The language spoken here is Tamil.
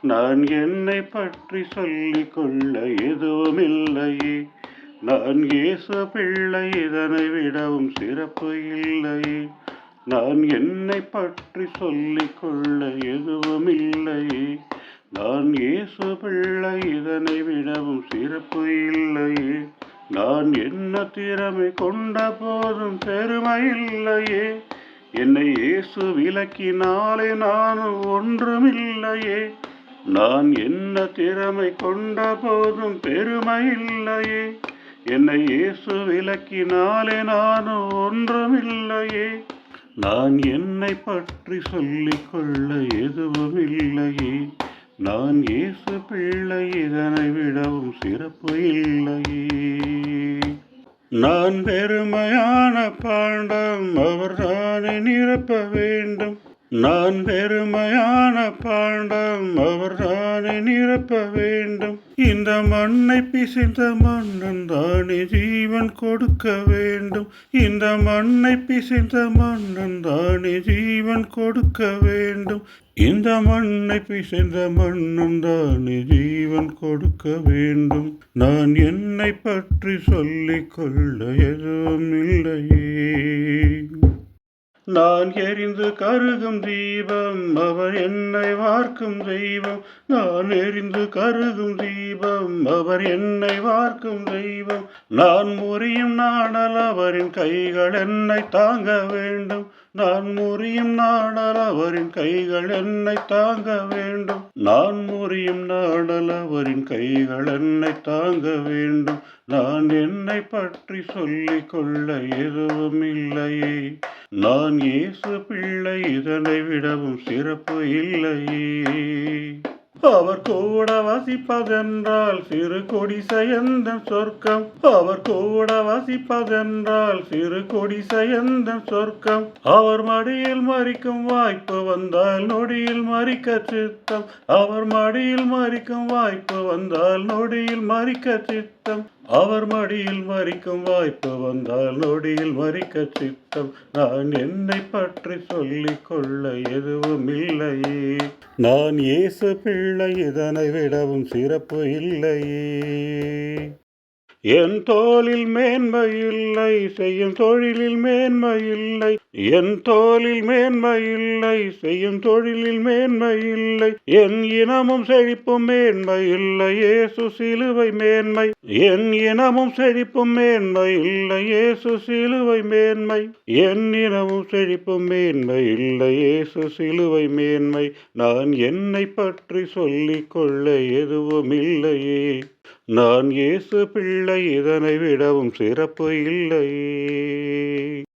நான் என்னை பற்றி சொல்லிக் கொள்ள எதுவுமில்லையே. நான் இயேசு பிள்ளை இதனை விடவும் சிறப்பு இல்லையே. நான் என்னை பற்றி சொல்லிக் கொள்ள எதுவுமில்லையே. நான் இயேசு பிள்ளை இதனை விடவும் சிறப்பு இல்லையே. நான் என்ன திறமை கொண்ட போதும் பெருமை இல்லையே. என்னை இயேசு விலக்கினாலே நான் ஒன்றுமில்லையே. நான் என்ன திறமை கொண்ட போதும் பெருமை இல்லையே என்னை இயேசு விலக்கினாலே நான் ஒன்றுமில்லையே. நான் என்னை பற்றி சொல்லிக்கொள்ள எதுவும் இல்லையே நான் இயேசு பிள்ளை இதனை விடவும் சிறப்பு இல்லையே. நான் பெருமையான பாண்டம் அவர் தானே நிரப்ப வேண்டும். நான் பெருமையான பாண்டம் அவர் தானே நிரப்ப வேண்டும். இந்த மண்ணை பிசைந்த மன்னன் தானே ஜீவன் கொடுக்க வேண்டும். இந்த மண்ணை பிசைந்த மன்னன் தானே ஜீவன் கொடுக்க வேண்டும். இந்த மண்ணை பிசைந்த மன்னன் தானே ஜீவன் கொடுக்க வேண்டும். நான் என்னை பற்றி சொல்லிக்கொள்ள எதுவும் இல்லையே. நான் எரிந்து கருகும் தீபம் அவர் என்னை வார்க்கும் தெய்வம். நான் எரிந்து கருகும் தீபம் அவர் என்னை வார்க்கும் தெய்வம். நான் முறியும் நாடல் அவரின் கைகள் என்னை தாங்க வேண்டும். நான் முறியும் நாடல் அவரின் கைகள் என்னை தாங்க வேண்டும். நான் முறியும் நாடல் அவரின் கைகள் என்னை தாங்க வேண்டும். நான் என்னை பற்றி சொல்லிக் கொள்ள எதுவும் இல்லையே. நான் இயேசு பிள்ளை இதனை விடவும் சிறப்பு இல்லை. அவர் கூட வசிப்பதென்றால் சிறு கொடி சயந்த சொர்க்கம். அவர் கூட வசிப்பதென்றால் சிறு கொடி சயந்த சொர்க்கம். அவர் மடியில் மறிக்கும் வாய்ப்பு வந்தால் நொடியில் மறிக்க சித்தம். அவர் மடியில் மறிக்கும் வாய்ப்பு வந்தால் நொடியில் மறிக்க சித்தம். அவர் மடியில் மறிக்கும் வாய்ப்பு வந்தால் நொடியில் மறிக்க சித்தம். நான் என்னை பற்றி சொல்லிக் கொள்ள எதுவும் இல்லையே. நான் இயேசு பிள்ளை இதனை விடவும் சிறப்பு இல்லையே. என் தோளில் மேன்மை இல்லை செய்யும் தொழிலில் மேன்மை இல்லை. என் தோளில் மேன்மை இல்லை செய்யும் தொழிலில் மேன்மை இல்லை. என் இனமும் செழிப்பும் மேன்மை இல்லை ஏசு சிலுவை மேன்மை. என் இனமும் செழிப்பும் மேன்மை இல்லை ஏசு சிலுவை மேன்மை. என் இனமும் செழிப்பும் மேன்மை இல்லை ஏசு சிலுவை மேன்மை. நான் என்னை பற்றி சொல்லிக் கொள்ள எதுவும் இல்லையே. நான் இயேசு பிள்ளை இதனை விடவும் சிறப்பு இல்லையே.